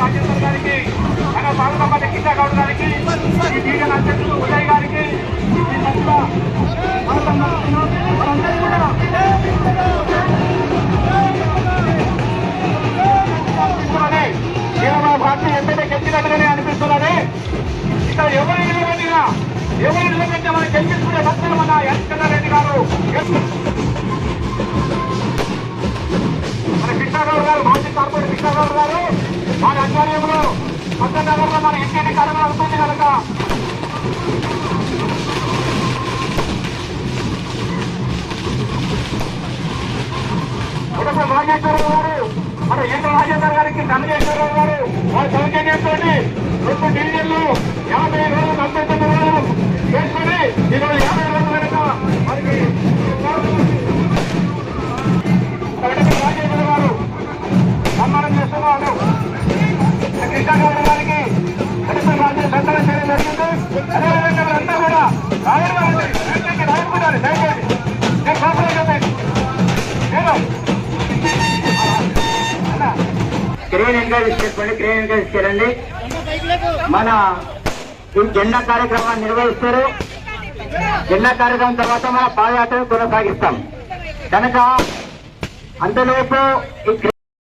రాజేందర్ గారికి మన పాలకమంది కింద గౌడ్ గారికి ఈ బీజేపీ అధ్యక్షులు ఉదయ్ గారికి ఈ పట్ల కూడా అనిపిస్తున్నది పార్టీ ఎమ్మెల్యే గెలిచినట్టుగానే అనిపిస్తున్నది. ఇక్కడ ఎవరు నిలబెట్టినా ఎవరు నిలబెట్టినా మనం గెలిపించుకునే భక్తులు మన ఎస్కన్న రెడ్డి గారు. మన కృష్ణారావు గారు మాజీ కార్పొరేటర్ కృష్ణారావు గారు. మన ఆధ్వర్యంలో కొత్త నగరంలో మన ఇంటిని కార్యక్రమం అవుతుంది కనుక ఉడత రాజేశ్వరరావు గారు మన ఈట రాజేందర్ గారికి చంద్రశేఖరరావు గారు వారి సౌజన్యంతో రెండు డివిజన్లు యాభై రోజులు నలభై తొమ్మిది రోజులు చేసుకుని క్రేన్ ఎంకరేజ్ చేసుకోండి క్రేన్ ఎంకరేజ్ చేయండి మన ఈ జెండా కార్యక్రమాన్ని నిర్వహిస్తారు. జెండా కార్యక్రమం తర్వాత మన పాదయాత్ర కొనసాగిస్తాం. కనుక అంతలోపు ఈ